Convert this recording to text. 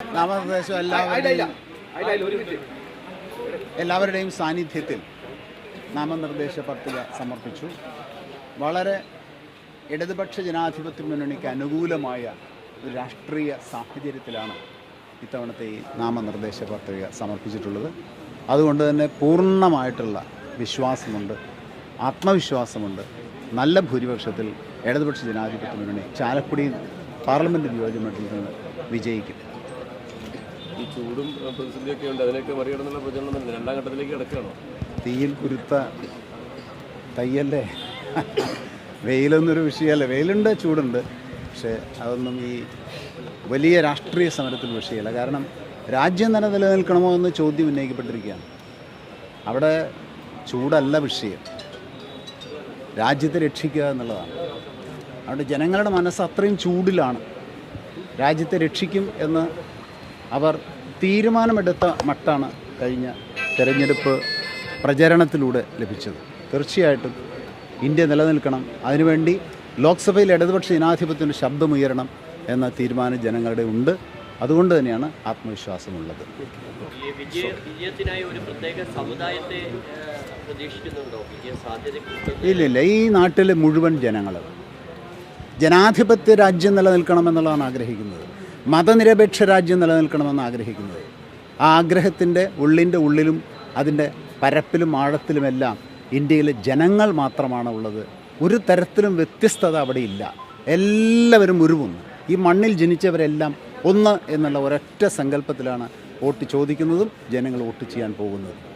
നാമനിർദ്ദേശം എല്ലാവരുടെയും എല്ലാവരുടെയും സാന്നിധ്യത്തിൽ നാമനിർദ്ദേശ പത്രിക സമർപ്പിച്ചു. വളരെ ഇടതുപക്ഷ ജനാധിപത്യ മുന്നണിക്ക് അനുകൂലമായ ഒരു രാഷ്ട്രീയ സാഹചര്യത്തിലാണ് ഇത്തവണത്തെ ഈ നാമനിർദ്ദേശ പത്രിക സമർപ്പിച്ചിട്ടുള്ളത്. അതുകൊണ്ട് തന്നെ പൂർണമായിട്ടുള്ള വിശ്വാസമുണ്ട് ആത്മവിശ്വാസമുണ്ട്. നല്ല ഭൂരിപക്ഷത്തിൽ ഇടതുപക്ഷ ജനാധിപത്യ മുന്നണി ചാലക്കുടി പാർലമെന്റ് നിയോജകമണ്ഡലത്തിൽ നിന്ന് വിജയിക്കും. ചൂടും പ്രതിസന്ധിയൊക്കെ ഉണ്ട്. അതിനൊക്കെ മറികടന്നുള്ള പ്രചരണം തന്നെ. രണ്ടാം ഘട്ടത്തിലേക്ക് കിടക്കുകയാണോ? തീയിൽ കുരുത്ത തയ്യല്ലേ? വെയിലൊന്നൊരു വിഷയമല്ല. വെയിലുണ്ട് ചൂടുണ്ട്. പക്ഷേ അതൊന്നും ഈ വലിയ രാഷ്ട്രീയ സമരത്തിൽ വിഷയമല്ല. കാരണം രാജ്യം തന്നെ നിലനിൽക്കണമോ എന്ന് ചോദ്യം ഉന്നയിക്കപ്പെട്ടിരിക്കുകയാണ്. അവിടെ ചൂടല്ല വിഷയം. രാജ്യത്തെ രക്ഷിക്കുക എന്നുള്ളതാണ്. അവിടെ ജനങ്ങളുടെ മനസ്സ് അത്രയും ചൂടിലാണ്. രാജ്യത്തെ രക്ഷിക്കും എന്ന് അവർ തീരുമാനമെടുത്ത മട്ടാണ് കഴിഞ്ഞ തെരഞ്ഞെടുപ്പ് പ്രചരണത്തിലൂടെ ലഭിച്ചത്. തീർച്ചയായിട്ടും ഇന്ത്യ നിലനിൽക്കണം. അതിനുവേണ്ടി ലോക്സഭയിൽ ഇടതുപക്ഷ ജനാധിപത്യത്തിന്റെ ശബ്ദമുയരണം എന്ന തീരുമാനം ജനങ്ങളുടെ ഉണ്ട്. അതുകൊണ്ട് തന്നെയാണ് ആത്മവിശ്വാസമുള്ളത്. ഇല്ലില്ല ഈ നാട്ടിലെ മുഴുവൻ ജനങ്ങൾ ജനാധിപത്യ രാജ്യം നിലനിൽക്കണമെന്നുള്ളതാണ് ആഗ്രഹിക്കുന്നത്. മതനിരപേക്ഷ രാജ്യം നിലനിൽക്കണമെന്ന് ആഗ്രഹിക്കുന്നത്. ആ ആഗ്രഹത്തിന്റെ ഉള്ളിന്റെ ഉള്ളിലും അതിന്റെ പരപ്പിലും ആഴത്തിലുമെല്ലാം ഇന്ത്യയിലെ ജനങ്ങൾ മാത്രമാണ് ഉള്ളത്. ഒരു തരത്തിലും വ്യത്യസ്തത അവിടെ ഇല്ല. എല്ലാവരും ഉരുവുന്നു. ഈ മണ്ണിൽ ജനിച്ചവരെല്ലാം ഒന്ന് എന്നുള്ള ഒരൊറ്റ സങ്കല്പത്തിലാണ് വോട്ട് ചോദിക്കുന്നതും ജനങ്ങൾ വോട്ട് ചെയ്യാൻ പോകുന്നത്.